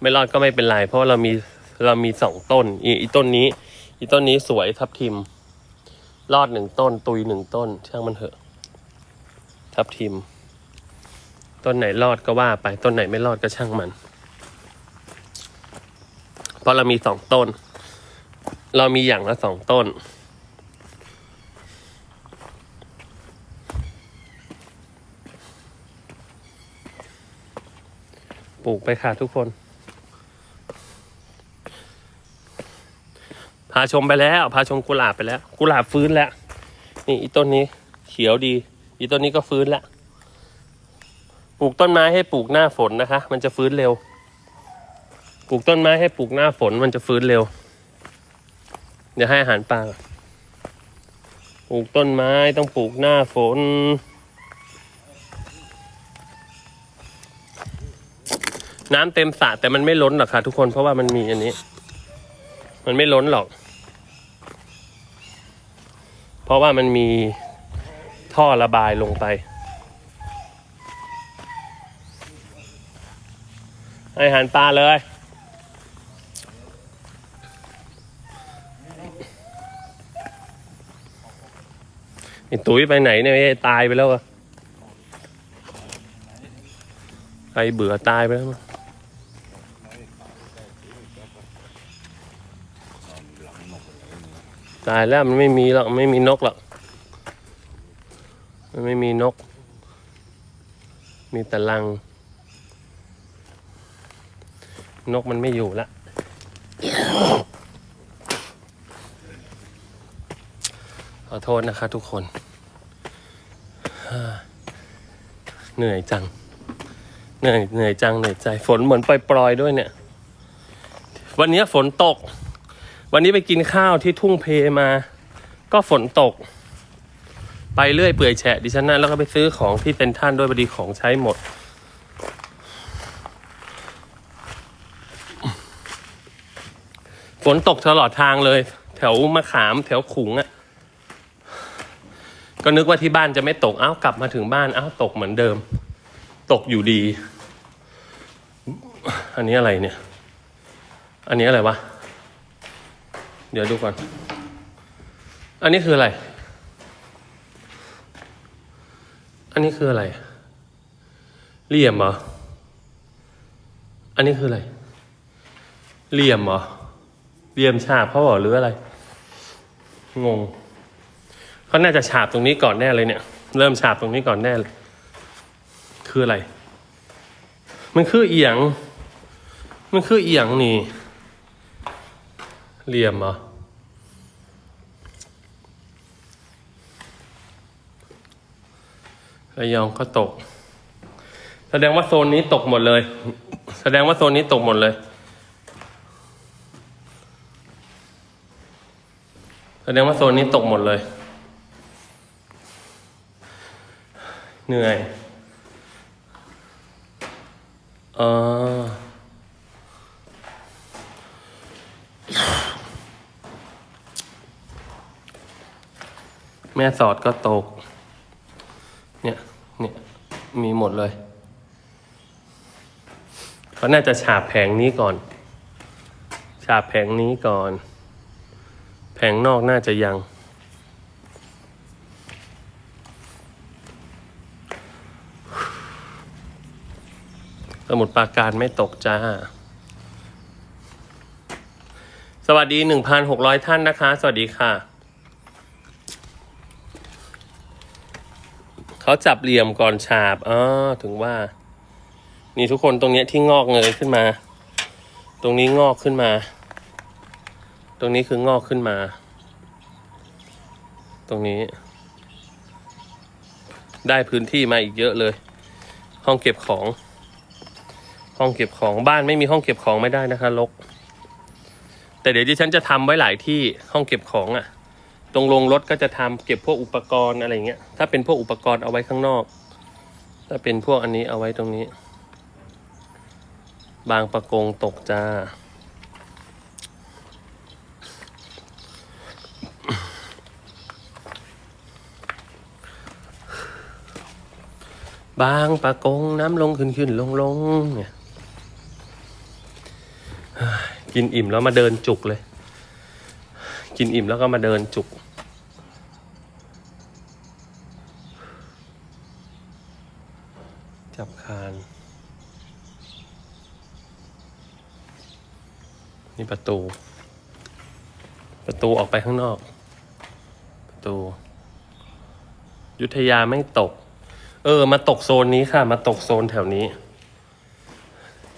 ไม่รอดก็ไม่เป็นไร เพราะเรามีเรามีสองต้น อีต้นนี้ อีต้นนี้สวยทับทิม รอดหนึ่งต้น ตุยหนึ่งต้น ช่างมันเถอะ ทับทิม ต้นไหนรอดก็ว่าไป ต้นไหนไม่รอดก็ช่างมัน เพราะเรามีสองต้น เรามีอย่างละสองต้นปลูกไปค่ะทุกคน พาชมไปแล้ว พาชมกุหลาบไปแล้ว กุหลาบฟื้นแล้ว นี่อีต้นนี้เขียวดี อีต้นนี้ก็ฟื้นแล้ว ปลูกต้นไม้ให้ปลูกหน้าฝนนะคะ มันจะฟื้นเร็ว ปลูกต้นไม้ให้ปลูกหน้าฝนมันจะฟื้นเร็ว เดี๋ยวให้อาหารปลาปลูกต้นไม้ต้องปลูกหน้าฝน น้ำเต็มสระแต่มันไม่ล้นหรอกค่ะทุกคนเพราะว่ามันมีอันนี้ มันไม่ล้นหรอก เพราะว่ามันมีท่อระบายลงไปให้อาหารปลาเลย ไอ้ตุ้ยไปไหนเนี่ยตายไปแล้วอะใครเบื่อตายไปแล้วมั้ง ตายแล้วมันไม่มีหรอกไม่มีนกหรอกมันไม่มีนก มีแต่รัง นกมันไม่อยู่ละขอโทษนะคะทุกคน เหนื่อยจัง เหนื่อยเหนื่อยจังเหนื่อยใจ ฝนเหมือนปล่อยๆด้วยเนี่ย วันนี้ฝนตก วันนี้ไปกินข้าวที่ทุ่งเพมา ก็ฝนตก ไปเรื่อยเปื่อยแฉะดิฉันนะแล้วก็ไปซื้อของที่เป็นท่านด้วยพอดีของใช้หมด ฝนตกตลอดทางเลย แถวมะขามแถวขุงอะ่ะ ก็นึกว่าที่บ้านจะไม่ตก เอ้ากลับมาถึงบ้านเอ้าตกเหมือนเดิม ตกอยู่ดี อันนี้อะไรเนี่ย อันนี้อะไรวะ เดี๋ยวดูก่อน อันนี้คืออะไร อันนี้คืออะไร เหลี่ยมเหรอ อันนี้คืออะไร เหลี่ยมเหรอ เหลี่ยมฉาบเขาเหรอหรืออะไร งง เขาน่าจะฉาบตรงนี้ก่อนแน่เลยเนี่ย เริ่มฉาบตรงนี้ก่อนแน่เลย คืออะไร มันคือเอียง มันคือเอียงนี่ เหลี่ยมเหรอระยองก็ตก แสดงว่าโซนนี้ตกหมดเลย แสดงว่าโซนนี้ตกหมดเลย แสดงว่าโซนนี้ตกหมดเลย เหนื่อยเออ แม่สอดก็ตก เนี่ย เนี่ย มีหมดเลยเขาน่าจะฉาบแผงนี้ก่อน ฉาบแผงนี้ก่อน แผงนอกน่าจะยัง สมุดปราการไม่ตกจ้า สวัสดีหนึ่งพันหกร้อยท่านนะคะ สวัสดีค่ะ เขาจับเหลี่ยมก่อนฉาบอ๋อถึงว่า นี่ทุกคนตรงเนี้ยที่งอกเงยขึ้นมา ตรงนี้งอกขึ้นมา ตรงนี้คืองอกขึ้นมา ตรงนี้ ได้พื้นที่มาอีกเยอะเลย ห้องเก็บของ ห้องเก็บของบ้านไม่มีห้องเก็บของไม่ได้นะคะลก แต่เดี๋ยวดิฉันจะทำไว้หลายที่ห้องเก็บของอะ่ะ ตรงลงรถก็จะทำเก็บพวกอุปกรณ์อะไรเงี้ย ถ้าเป็นพวกอุปกรณ์เอาไว้ข้างนอก ถ้าเป็นพวกอันนี้เอาไว้ตรงนี้ บางประกงตกจ้า บางประกงน้ำลงขึ้นขึ้นลงลงเนี่ยกินอิ่มแล้วมาเดินจุกเลย กินอิ่มแล้วก็มาเดินจุก จับคาน นี่ประตู ประตูออกไปข้างนอก ประตู ยุทธยาไม่ตก เออ มาตกโซนนี้ค่ะ มาตกโซนแถวนี้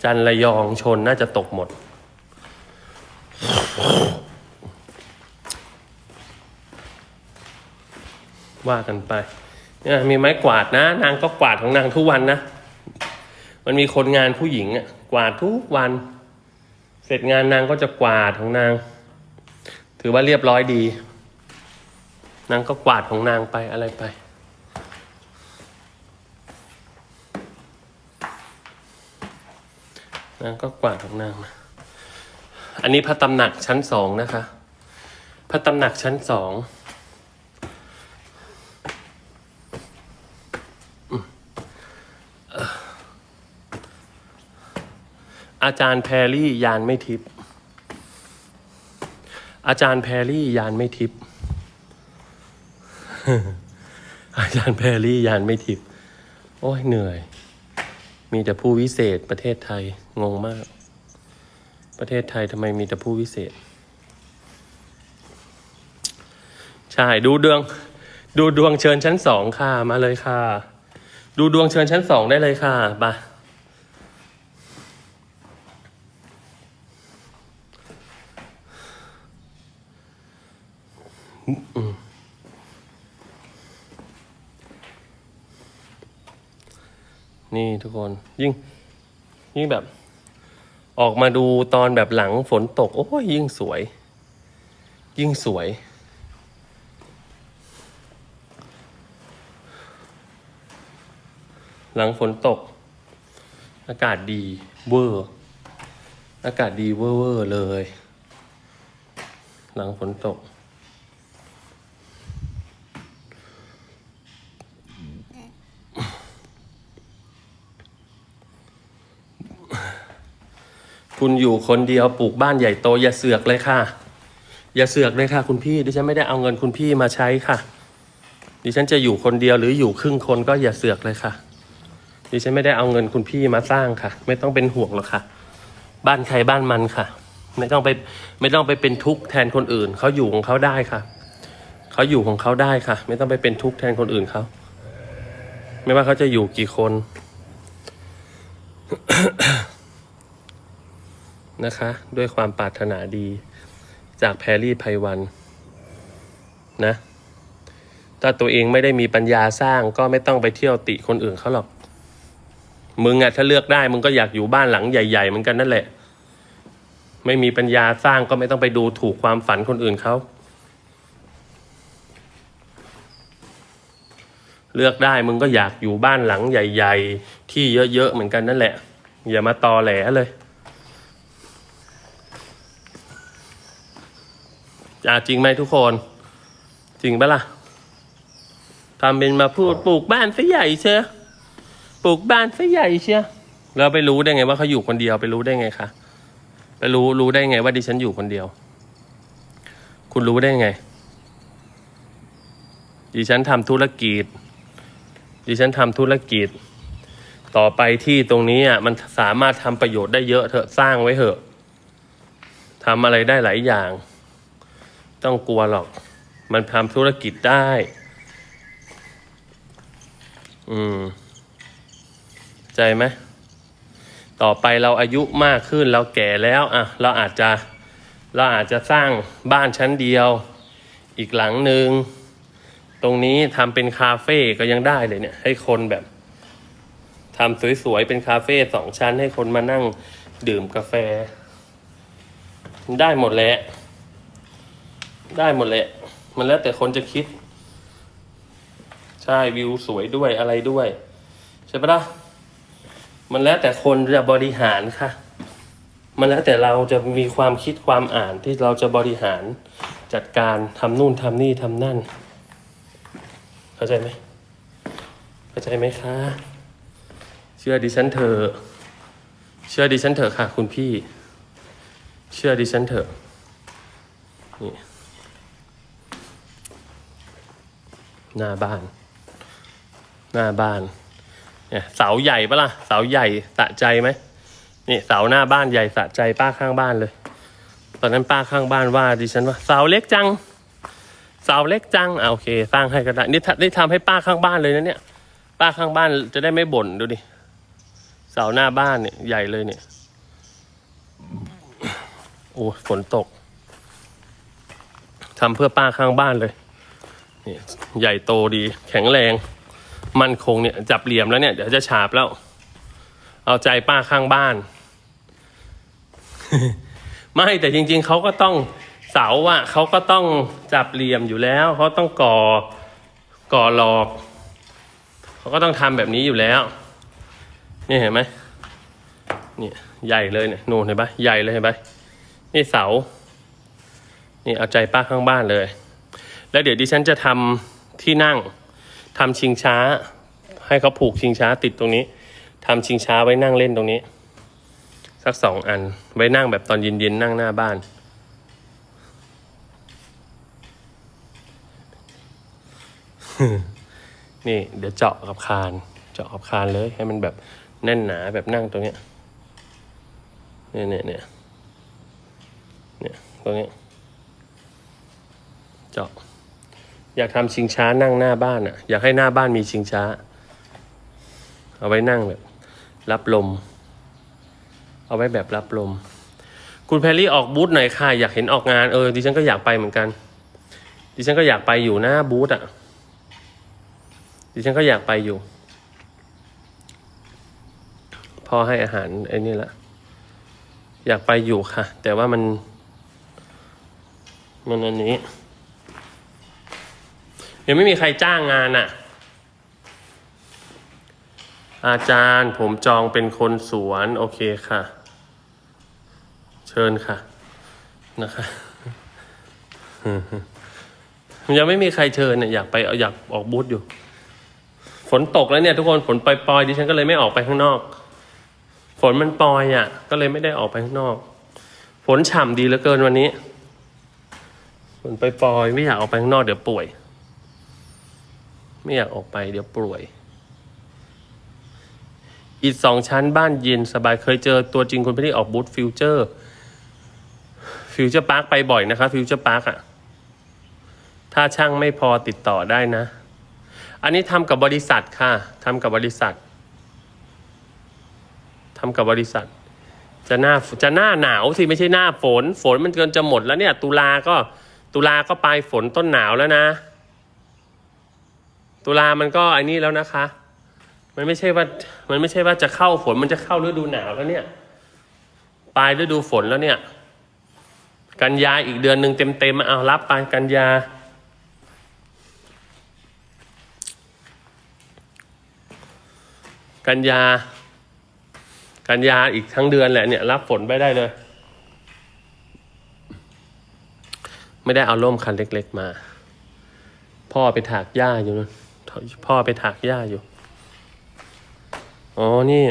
จันทร์ระยองชนน่าจะตกหมด ว่ากันไปเนี่ยมีไม้กวาดนะ นางก็กวาดของนางทุกวันนะ มันมีคนงานผู้หญิงอะกวาดทุกวัน เสร็จงานนางก็จะกวาดของนาง ถือว่าเรียบร้อยดี นางก็กวาดของนางไปอะไรไปนางก็กวาดของนางมาอันนี้พระตำหนักชั้นสองนะคะ พระตำหนักชั้นสอง อาจารย์แพรรี่ยานไม่ทิพย์อาจารย์แพรรี่ยานไม่ทิพย์อาจารย์แพรรี่ยานไม่ทิพย์โอ้ยเหนื่อย มีแต่ผู้วิเศษประเทศไทยงงมาก ประเทศไทยทำไมมีแต่ผู้วิเศษ ใช่ดูดวง ดูดวงเชิญชั้นสองค่ะมาเลยค่ะ ดูดวงเชิญชั้นสองได้เลยค่ะไป นี่ทุกคน ยิ่ง ยิ่งแบบ ออกมาดูตอนแบบหลังฝนตก โอ้ยยิ่งสวย ยิ่งสวย หลังฝนตก อากาศดีเวอร์อากาศดีเวอร์เวอร์เลย หลังฝนตก คุณอยู่คนเดียวปลูกบ้านใหญ่โตอย่าเสือกเลยค่ะ อย่าเสือกเลยค่ะ คุณพี่ดิฉันไม่ได้เอาเงินคุณพี่มาใช้ค่ะ ดิฉันจะอยู่คนเดียวหรืออยู่ครึ่งคนก็อย่าเสือกเลยค่ะ ดิฉันไม่ได้เอาเงินคุณพี่มาสร้างค่ะ ไม่ต้องเป็นห่วงหรอกค่ะ บ้านใครบ้านมันค่ะ ไม่ต้องไปไม่ต้องไปเป็นทุกข์แทนคนอื่นเขาอยู่ของเขาได้ค่ะเขาอยู่ของเขาได้ค่ะ ไม่ต้องไปเป็นทุกข์แทนคนอื่นเขาไม่ว่าเขาจะอยู่กี่คน นะคะ ด้วยความปรารถนาดีจากแพรรี่ไพวันนะถ้าตัวเองไม่ได้มีปัญญาสร้างก็ไม่ต้องไปเที่ยวติคนอื่นเขาหรอก มึงอะถ้าเลือกได้มึงก็อยากอยู่บ้านหลังใหญ่ๆเหมือนกันนั่นแหละ ไม่มีปัญญาสร้างก็ไม่ต้องไปดูถูกความฝันคนอื่นเขาเลือกได้มึงก็อยากอยู่บ้านหลังใหญ่ ๆ ที่เยอะๆเหมือนกันนั่นแหละ อย่ามาตอแหลเลย อะจริงไหมทุกคน จริงปะล่ะทำเป็นมาพูดปลูกบ้านซะใหญ่เชียปลูกบ้านซะใหญ่เชียแล้วไปรู้ได้ไงว่าเขาอยู่คนเดียวไปรู้ได้ไงคะไปรู้รู้ได้ไงว่าดิฉันอยู่คนเดียว คุณรู้ได้ไง ดิฉันทำธุรกิจ ดิฉันทำธุรกิจ ต่อไปที่ตรงนี้อะมันสามารถทำประโยชน์ได้เยอะเถอะสร้างไว้เถอะทำอะไรได้หลายอย่าง ต้องกลัวหรอก มันทำธุรกิจได้ อืม ใจไหมต่อไปเราอายุมากขึ้นเราแก่แล้วอะเราอาจจะเราอาจจะสร้างบ้านชั้นเดียว อีกหลังหนึ่งตรงนี้ทำเป็นคาเฟ่ก็ยังได้เลยเนี่ย ให้คนแบบทำสวยๆเป็นคาเฟ่สองชั้นให้คนมานั่งดื่มกาแฟ ได้หมดแหละ ได้หมดแหละ มันแล้วแต่คนจะคิด ใช่วิวสวยด้วยอะไรด้วย ใช่ปะล่ะมันแล้วแต่คนจะบริหารค่ะ มันแล้วแต่เราจะมีความคิดความอ่านที่เราจะบริหารจัดการทำนู่นทำนี่ทำนั่น เข้าใจไหมเข้าใจไหมคะ เชื่อดิฉันเถอะเชื่อดิฉันเถอะค่ะ คุณพี่ เชื่อดิฉันเถอะนี่ หน้าบ้าน หน้าบ้าน เนี่ย เสาใหญ่ปะล่ะ เสาใหญ่สะใจไหมนี่เสาหน้าบ้านใหญ่สะใจป้าข้างบ้านเลย ตอนนั้นป้าข้างบ้านว่าดิฉันว่าเสาเล็กจัง เสาเล็กจังอ่าโอเค สร้างให้ก็ได้นี่ทำนี่ทำให้ป้าข้างบ้านเลยนะเนี่ย ป้าข้างบ้านจะได้ไม่บ่นดูดิ เสาหน้าบ้านเนี่ยใหญ่เลยเนี่ย โอ้ฝนตกทำเพื่อป้าข้างบ้านเลย นี่ใหญ่โตดี แข็งแรง มั่นคงเนี่ยจับเหลี่ยมแล้วเนี่ยเดี๋ยวจะฉาบแล้ว เอาใจป้าข้างบ้าน ไม่แต่จริง ๆเขาก็ต้องเสาอะเขาก็ต้องจับเหลี่ยมอยู่แล้วเขาต้องก่อก่อหลอกเขาก็ต้องทำแบบนี้อยู่แล้ว นี่เห็นไหมนี่ใหญ่เลยเนี่ยนู่นเห็นปะใหญ่เลยเห็นปะนี่เสา นี่เอาใจป้าข้างบ้านเลย แล้วเดี๋ยวดิฉันจะทำที่นั่งทำชิงช้า ให้เขาผูกชิงช้าติดตรงนี้ทำชิงช้าไว้นั่งเล่นตรงนี้ สักสองอัน ไว้นั่งแบบตอนเย็นๆนั่งหน้าบ้าน นี่ เดี๋ยวเจาะกับคาน เจาะกับคานเลย ให้มันแบบแน่นหนาแบบนั่งตรงเนี้ยเนี่ยเนี่ยเนี่ยเนี่ยตรงนี้เจาะ อยากทำชิงช้านั่งหน้าบ้านอะ อยากให้หน้าบ้านมีชิงช้า เอาไว้นั่งแบบ รับลม เอาไว้แบบรับลม คุณแพรรี่ออกบูธหน่อยค่ะ อยากเห็นออกงานเออดิฉันก็อยากไปเหมือนกัน ดิฉันก็อยากไปอยู่หน้าบูธอะ ดิฉันก็อยากไปอยู่พ่อให้อาหารไอ้นี่ละอยากไปอยู่ค่ะ แต่ว่ามัน มันอันนี้ ยังไม่มีใครจ้างงานอะ อาจารย์ผมจองเป็นคนสวน โอเคค่ะ เชิญค่ะ นะคะยังไม่มีใครเชิญเนี่ยอยากไปเอาอยากออกบูธอยู่ ฝนตกแล้วเนี่ย ทุกคนฝนปล่อยๆดิฉันก็เลยไม่ออกไปข้างนอก ฝนมันปล่อยอะ ก็เลยไม่ได้ออกไปข้างนอก ฝนฉ่ำดีเหลือเกินวันนี้ฝนปล่อยๆไม่อยากออกไปข้างนอกเดี๋ยวป่วย ไม่อยากออกไปเดี๋ยวป่วย อีกสองชั้นบ้านเย็นสบายเคยเจอตัวจริงคุณพี่ที่ออกบูธฟิวเจอร์ ฟิวเจอร์พาร์คไปบ่อยนะคะฟิวเจอร์พาร์คอะถ้าช่างไม่พอติดต่อได้นะ อันนี้ทำกับบริษัทค่ะทำกับบริษัททำกับบริษัท จะหน้าจะหน้าหนาวสิไม่ใช่หน้าฝน ฝนมันเกินจะหมดแล้วเนี่ย ตุลาก็ตุลาก็ปลายฝนต้นหนาวแล้วนะ ตุลามันก็ไอ้นี่แล้วนะคะ มันไม่ใช่ว่า มันไม่ใช่ว่าจะเข้าฝน มันจะเข้าฤดูหนาวแล้วเนี่ย ปลายฤดูฝนแล้วเนี่ย กันยาอีกเดือนหนึ่งเต็มๆเอารับไปกันยา กันยา กันยาอีกทั้งเดือนแหละเนี่ย รับฝนไปได้เลย ไม่ได้เอาร่มคันเล็ก ๆ มา พ่อไปถากหญ้าอยู่นู่น พ่อไปถากหญ้าอยู่ อ๋อ นี่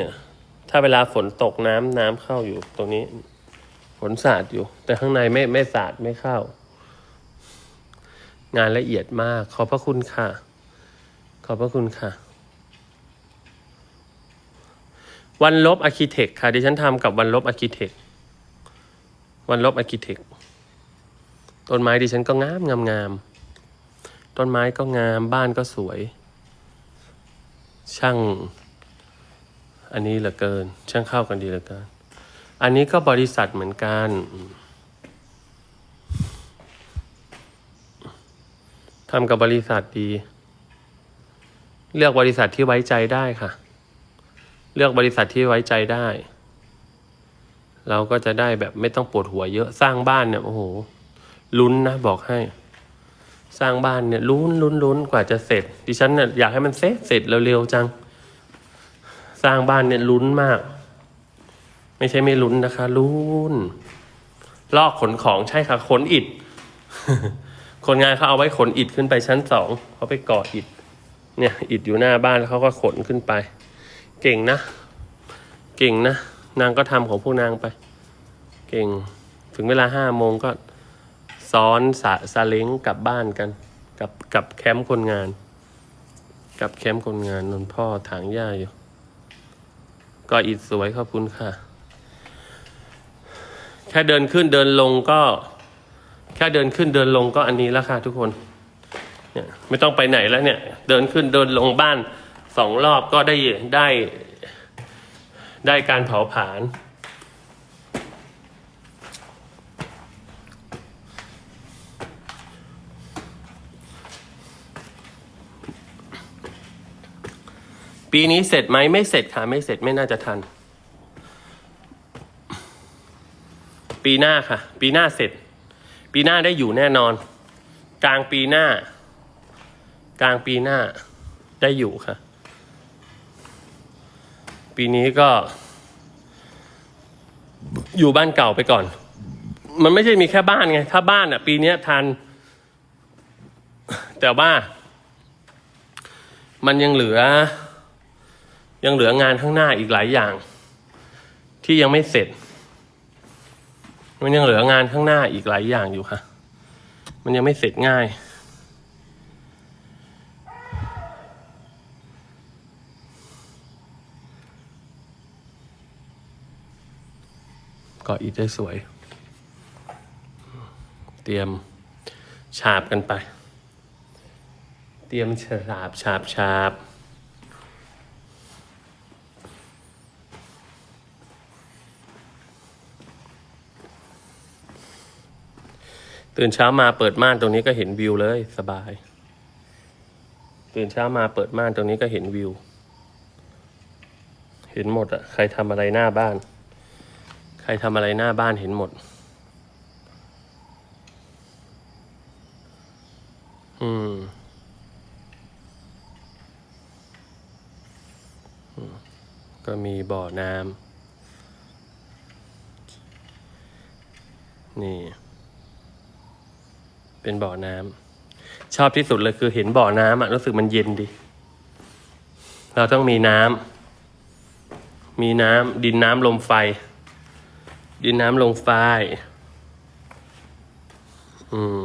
ถ้าเวลาฝนตกน้ำน้ำเข้าอยู่ ตรงนี้ ฝนสาดอยู่ แต่ข้างในไม่ไม่สาดไม่เข้า งานละเอียดมาก ขอบพระคุณค่ะ ขอบพระคุณค่ะ วันลบอาร์คิเทคค่ะ ดิฉันทำกับวันลบอาร์คิเทควันลบอาร์คิเทคต้นไม้ดิฉันก็งามงามงาม ต้นไม้ก็งามบ้านก็สวย ช่าง อันนี้เหลือเกิน ช่างเข้ากันดีเหลือเกิน อันนี้ก็บริษัทเหมือนกัน ทำกับบริษัทดี เลือกบริษัทที่ไว้ใจได้ค่ะ เลือกบริษัทที่ไว้ใจได้ เราก็จะได้แบบไม่ต้องปวดหัวเยอะสร้างบ้านเนี่ยโอ้โหลุ้นนะบอกให้ สร้างบ้านเนี่ยลุ้นลุ้นลุ้นกว่าจะเสร็จ ดิฉันเนี่ยอยากให้มันเสร็จเสร็จเร็วๆจัง สร้างบ้านเนี่ยลุ้นมาก ไม่ใช่ไม่ลุ้นนะคะลุ้นลอกขนของใช่ค่ะขนอิฐคนงานเขาเอาไว้ขนอิฐขึ้นไปชั้นสองเขาไปก่ออิฐเนี่ย อิฐอยู่หน้าบ้านแล้วเขาก็ขนขึ้นไป เก่งนะ เก่งนะ นางก็ทำของพวกนางไป เก่ง ถึงเวลาห้าโมงก็ ซ้อนสาซาเล้งกลับบ้านกันกับกับแคมป์คนงาน กับแคมป์คนงานนนพ่อถางหญ้าอยู่ ก็อิดสวยขอบคุณค่ะ แค่เดินขึ้นเดินลงก็ แค่เดินขึ้นเดินลงก็อันนี้แล้วค่ะทุกคนเนี่ยไม่ต้องไปไหนแล้วเนี่ย เดินขึ้นเดินลงบ้านสองรอบก็ได้ได้ได้การเผาผลาญ ปีนี้เสร็จไหมไม่เสร็จค่ะ ไม่เสร็จไม่น่าจะทัน ปีหน้าค่ะ ปีหน้าเสร็จ ปีหน้าได้อยู่แน่นอน กลางปีหน้า กลางปีหน้าได้อยู่ค่ะ ปีนี้ก็ อยู่บ้านเก่าไปก่อน มันไม่ใช่มีแค่บ้านไง ถ้าบ้านอะ ปีนี้ทัน แต่ว่า มันยังเหลือ ยังเหลืองานข้างหน้าอีกหลายอย่าง ที่ยังไม่เสร็จ มันยังเหลืองานข้างหน้าอีกหลายอย่างอยู่ค่ะ มันยังไม่เสร็จง่าย ก็อีกได้สวย เตรียมฉาบกันไป เตรียมฉาบฉาบฉาบ ตื่นเช้ามาเปิดม่านตรงนี้ก็เห็นวิวเลยสบาย ตื่นเช้ามาเปิดม่านตรงนี้ก็เห็นวิว เห็นหมดอะใครทำอะไรหน้าบ้าน ใครทำอะไรหน้าบ้านเห็นหมด อืมอืมก็มีบ่อน้ำนี่ เป็นบ่อน้ำชอบที่สุดเลยคือเห็นบ่อน้ำอะรู้สึกมันเย็นดี เราต้องมีน้ำมีน้ำดินน้ำลมไฟ ดินน้ำลมไฟ อืม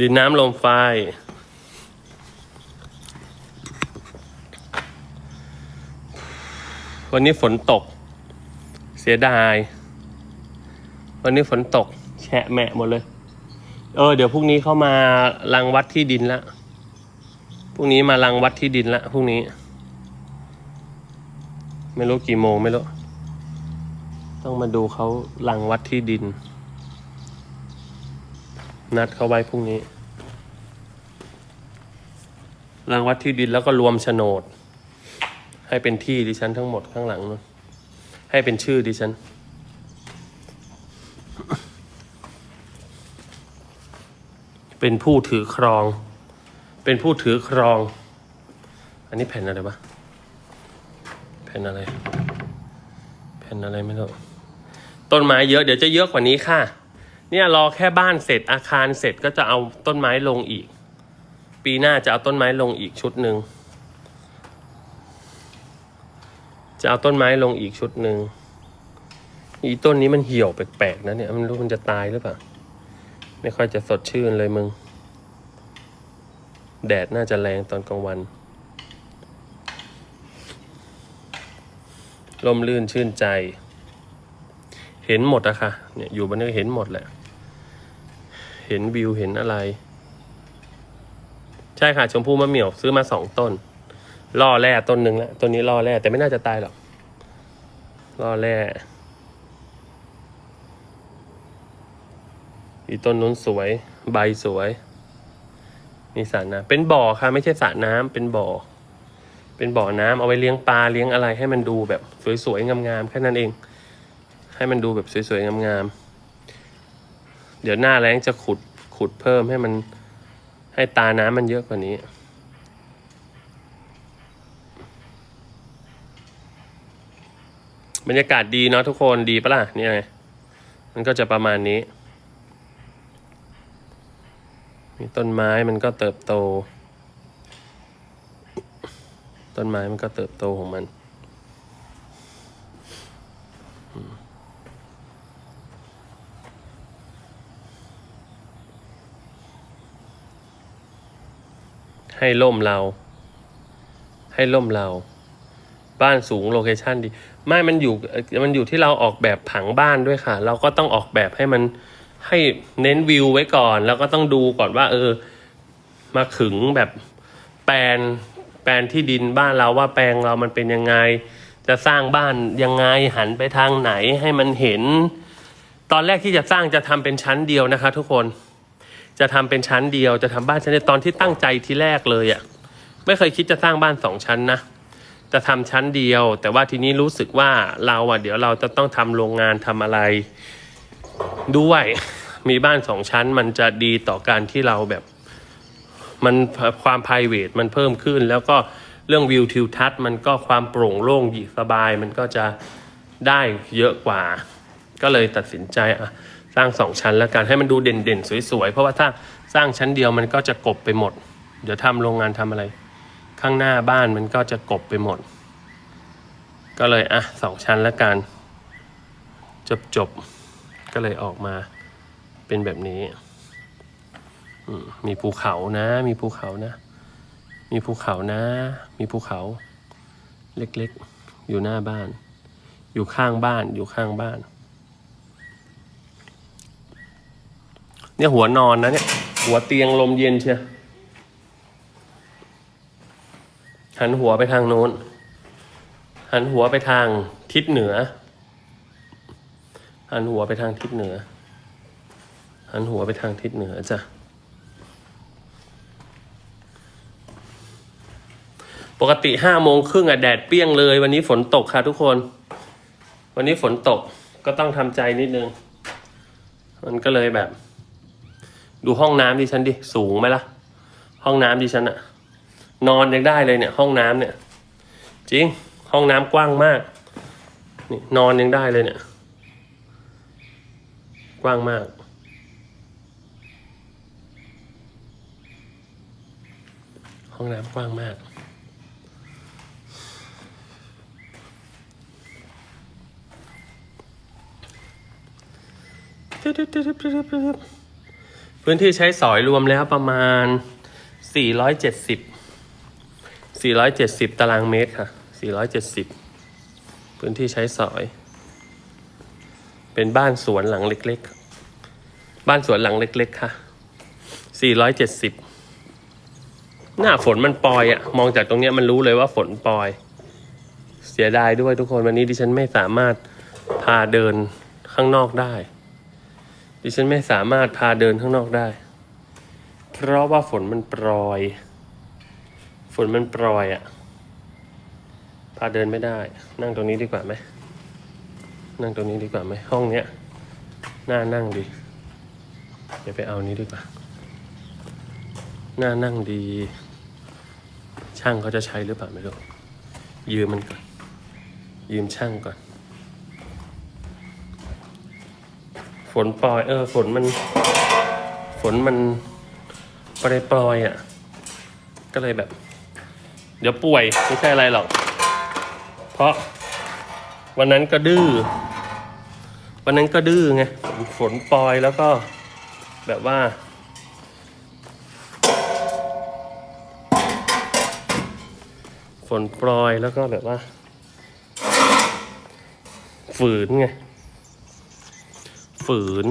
ดินน้ำลมไฟ วันนี้ฝนตก เสียดาย วันนี้ฝนตก แฉะแมะหมดเลย เออ เดี๋ยวพรุ่งนี้เข้ามารังวัดที่ดินละพรุ่งนี้มารังวัดที่ดินละพรุ่งนี้ ไม่รู้กี่โมงไม่รู้ต้องมาดูเขารังวัดที่ดิน นัดเขาไว้พรุ่งนี้รังวัดที่ดินแล้วก็รวมโฉนด ให้เป็นที่ดิฉันทั้งหมดข้างหลังนู้นให้เป็นชื่อดิฉัน เป็นผู้ถือครอง เป็นผู้ถือครอง อันนี้แผ่นอะไรวะแผ่นอะไร แผ่นอะไรไม่รู้ต้นไม้เยอะเดี๋ยวจะเยอะกว่านี้ค่ะ เนี่ยรอแค่บ้านเสร็จอาคารเสร็จก็จะเอาต้นไม้ลงอีก ปีหน้าจะเอาต้นไม้ลงอีกชุดหนึ่ง จะเอาต้นไม้ลงอีกชุดหนึ่งอีต้นนี้มันเหี่ยวแปลกๆนะเนี่ยมันรู้มันจะตายหรือเปล่า ไม่ค่อยจะสดชื่นเลยมึง แดดน่าจะแรงตอนกลางวัน ลมลื่นชื่นใจ เห็นหมดอะค่ะ เนี่ยอยู่บนนี้เห็นหมดแหละ เห็นวิวเห็นอะไร ใช่ค่ะชมพู่มะเหมี่ยวซื้อมาสองต้น ล่อแร่ต้นหนึ่งแล้วต้นนี้ล่อแร่แต่ไม่น่าจะตายหรอกล่อแร่อีต้นนู้นสวย ใบสวยมีสระน้ำเป็นบ่อค่ะ ไม่ใช่สระน้ำเป็นบ่อ เป็นบ่อน้ำเอาไว้เลี้ยงปลาเลี้ยงอะไรให้มันดูแบบสวยๆงามๆแค่นั้นเอง ให้มันดูแบบสวยๆงามๆเดี๋ยวหน้าแรงจะขุดขุดเพิ่มให้มันให้ตาน้ำมันเยอะกว่านี้ บรรยากาศดีเนาะทุกคนดีปะล่ะเนี่ยไงมันก็จะประมาณนี้ มีต้นไม้มันก็เติบโต ต้นไม้มันก็เติบโตของมันให้ล่มเรา ให้ล่มเรา บ้านสูงโลเคชั่นดี ไม่มันอยู่มันอยู่ที่เราออกแบบผังบ้านด้วยค่ะ เราก็ต้องออกแบบให้มันให้เน้นวิวไว้ก่อน แล้วก็ต้องดูก่อนว่า เออ มาขึงแบบแปลนแปลนที่ดินบ้านเราว่าแปลงเรามันเป็นยังไง จะสร้างบ้านยังไงหันไปทางไหนให้มันเห็น ตอนแรกที่จะสร้างจะทำเป็นชั้นเดียวนะคะ ทุกคนจะทำเป็นชั้นเดียวจะทำบ้านชั้นเดียวตอนที่ตั้งใจทีแรกเลยอะ่ะไม่เคยคิดจะสร้างบ้านสองชั้นนะ จะทำชั้นเดียว แต่ว่าทีนี้รู้สึกว่าเราอะเดี๋ยวเราจะต้องทำโรงงานทำอะไรด้วยมีบ้านสองชั้นมันจะดีต่อการที่เราแบบมันความ p r i v a t มันเพิ่มขึ้น แล้วก็เรื่องวิวทิวทัศน์มันก็ความโปร่งโล่งสบายมันก็จะได้เยอะกว่า ก็เลยตัดสินใจอะสร้างสองชั้นแล้วกันให้มันดูเด่นๆ สวยๆ เพราะว่าถ้าสร้างชั้นเดียวมันก็จะกบไปหมด เดี๋ยวทำโรงงานทำอะไร ข้างหน้าบ้านมันก็จะกบไปหมด ก็เลยอะสองชั้นแล้วกัน จบจบก็เลยออกมาเป็นแบบนี้มมีภูเขานะ มีภูเขานะ มีภูเขานะ มีภูเขา เล็กๆ อยู่หน้าบ้าน อยู่ข้างบ้าน อยู่ข้างบ้าน เนี่ยหัวนอนนะเนี่ย หัวเตียงลมเย็นเชียว หันหัวไปทางโน้น หันหัวไปทางทิศเหนือ หันหัวไปทางทิศเหนือ หันหัวไปทางทิศเหนือจ้ะ ปกติห้าโมงครึ่งอะแดดเปรี้ยงเลย วันนี้ฝนตกค่ะทุกคน วันนี้ฝนตกก็ต้องทำใจนิดนึง มันก็เลยแบบ ดูห้องน้ำดิฉันดิ สูงไหมล่ะ ห้องน้ำดิฉันอะ นอนยังได้เลยเนี่ยห้องน้ำเนี่ย จริงห้องน้ำกว้างมากนี่นอนยังได้เลยเนี่ย กว้างมาก ห้องน้ำกว้างมากพื้นที่ใช้สอยรวมแล้วประมาณ 470 470 ตารางเมตรค่ะ 470 พื้นที่ใช้สอย เป็นบ้านสวนหลังเล็กๆ บ้านสวนหลังเล็กๆ ค่ะ 470 หน้าฝนมันปลอยอะมองจากตรงเนี้ยมันรู้เลยว่าฝนปลอย เสียดายด้วยทุกคนวันนี้ดิฉันไม่สามารถพาเดินข้างนอกได้ ดิฉันไม่สามารถพาเดินข้างนอกได้ เพราะว่าฝนมันปรอย ฝนมันปรอยอะ่ะ พาเดินไม่ได้ นั่งตรงนี้ดีกว่าไหม นั่งตรงนี้ดีกว่าไหม ห้องเนี้ย น่านั่งดี เดี๋ยวไปเอานี้ดีกว่า น่านั่งดี ช่างเขาจะใช้หรือเปล่าไม่รู้ ยืมมันก่อน ยืมช่างก่อน ฝนปล่อย เออ ฝนมัน ฝนมันปล่อยปล่อยๆอะ ก็เลยแบบ เดี๋ยวป่วยไม่ใช่อะไรหรอก เพราะวันนั้นก็ดื้อ วันนั้นก็ดื้อไงฝนปลอยแล้วก็แบบว่า ฝนปลอยแล้วก็แบบว่า ฝืนไง ฝืน